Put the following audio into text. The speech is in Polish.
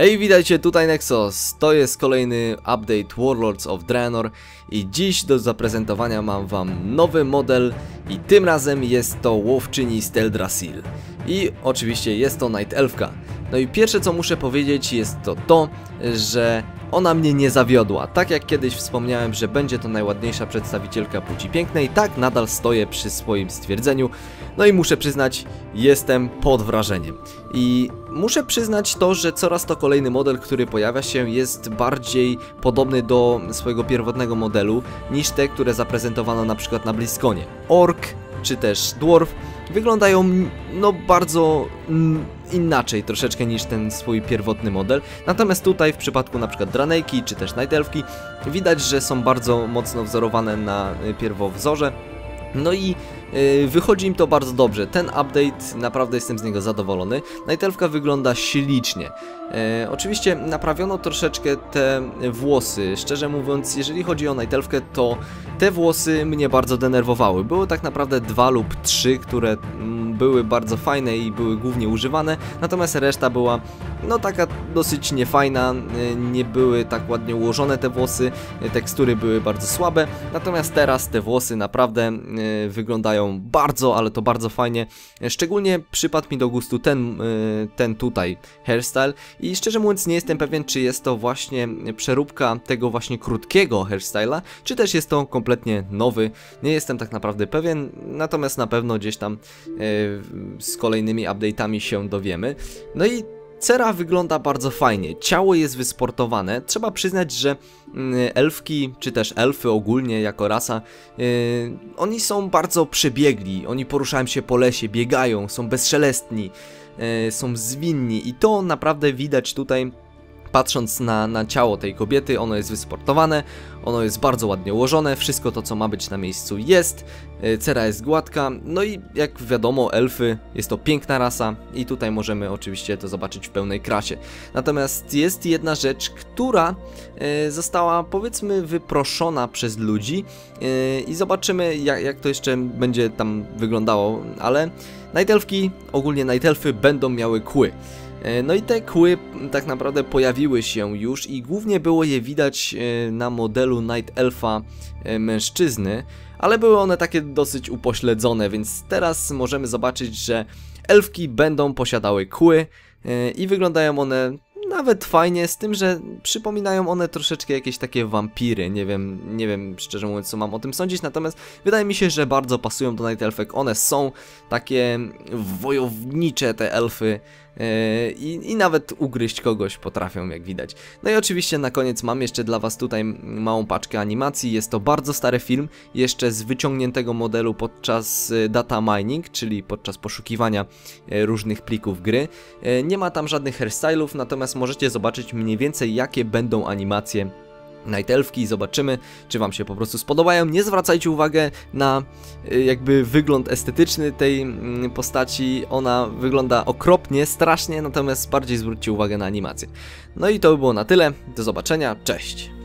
Hej, witajcie, tutaj Nexus. To jest kolejny update Warlords of Draenor i dziś do zaprezentowania mam wam nowy model i tym razem jest to łowczyni Steldrasil. I oczywiście jest to Night Elfka. No i pierwsze co muszę powiedzieć jest to to, że ona mnie nie zawiodła. Tak jak kiedyś wspomniałem, że będzie to najładniejsza przedstawicielka płci pięknej, tak nadal stoję przy swoim stwierdzeniu. No i muszę przyznać, jestem pod wrażeniem. I muszę przyznać to, że coraz to kolejny model, który pojawia się jest bardziej podobny do swojego pierwotnego modelu niż te, które zaprezentowano na przykład na Bliskonie. Ork czy też Dwarf wyglądają no bardzo inaczej troszeczkę niż ten swój pierwotny model. Natomiast tutaj w przypadku na przykład Dranejki czy też Night Elfki widać, że są bardzo mocno wzorowane na y, pierwowzorze. No i wychodzi im to bardzo dobrze. Ten update, naprawdę jestem z niego zadowolony. Nightelfka wygląda ślicznie. Yy, oczywiście naprawiono troszeczkę te włosy. Szczerze mówiąc, jeżeli chodzi o Nightelfkę, to te włosy mnie bardzo denerwowały. Były tak naprawdę dwa lub trzy, które mm, były bardzo fajne i były głównie używane, natomiast reszta była no taka dosyć niefajna, yy, nie były tak ładnie ułożone te włosy, yy, tekstury były bardzo słabe, natomiast teraz te włosy naprawdę yy, wyglądają bardzo, ale to bardzo fajnie. Szczególnie przypadł mi do gustu ten, ten tutaj hairstyle i szczerze mówiąc nie jestem pewien, czy jest to właśnie przeróbka tego właśnie krótkiego hairstyla, czy też jest to kompletnie nowy. Nie jestem tak naprawdę pewien, natomiast na pewno gdzieś tam z kolejnymi update'ami się dowiemy. No i Cera wygląda bardzo fajnie, ciało jest wysportowane. Trzeba przyznać, że mm, elfki, czy też elfy ogólnie jako rasa, yy, oni są bardzo przebiegli, oni poruszają się po lesie, biegają, są bezszelestni, yy, są zwinni. I to naprawdę widać tutaj patrząc na, na ciało tej kobiety, ono jest wysportowane, ono jest bardzo ładnie ułożone, wszystko to co ma być na miejscu jest, e, cera jest gładka, no i jak wiadomo elfy jest to piękna rasa i tutaj możemy oczywiście to zobaczyć w pełnej krasie. Natomiast jest jedna rzecz, która e, została powiedzmy wyproszona przez ludzi e, i zobaczymy jak, jak to jeszcze będzie tam wyglądało, ale Night Elfki, ogólnie Night Elfy będą miały kły. E, no i te kły tak naprawdę pojawiły się już i głównie było je widać e, na modelu Night Elfa e, mężczyzny, ale były one takie dosyć upośledzone, więc teraz możemy zobaczyć, że elfki będą posiadały kły i wyglądają one nawet fajnie, z tym, że przypominają one troszeczkę jakieś takie wampiry, nie wiem, nie wiem szczerze mówiąc co mam o tym sądzić, natomiast wydaje mi się, że bardzo pasują do Night Elfek, one są takie wojownicze te elfy, i, i nawet ugryźć kogoś potrafią jak widać. No i oczywiście na koniec mam jeszcze dla was tutaj małą paczkę animacji, jest to bardzo stary film, jeszcze z wyciągniętego modelu podczas y, data mining, czyli podczas poszukiwania y, różnych plików gry. Y, nie ma tam żadnych hairstylów, natomiast możecie zobaczyć mniej więcej jakie będą animacje Night Elfki i zobaczymy, czy wam się po prostu spodobają. Nie zwracajcie uwagi na y, jakby wygląd estetyczny tej mm, postaci. Ona wygląda okropnie, strasznie, natomiast bardziej zwróćcie uwagę na animację. No i to by było na tyle. Do zobaczenia, cześć!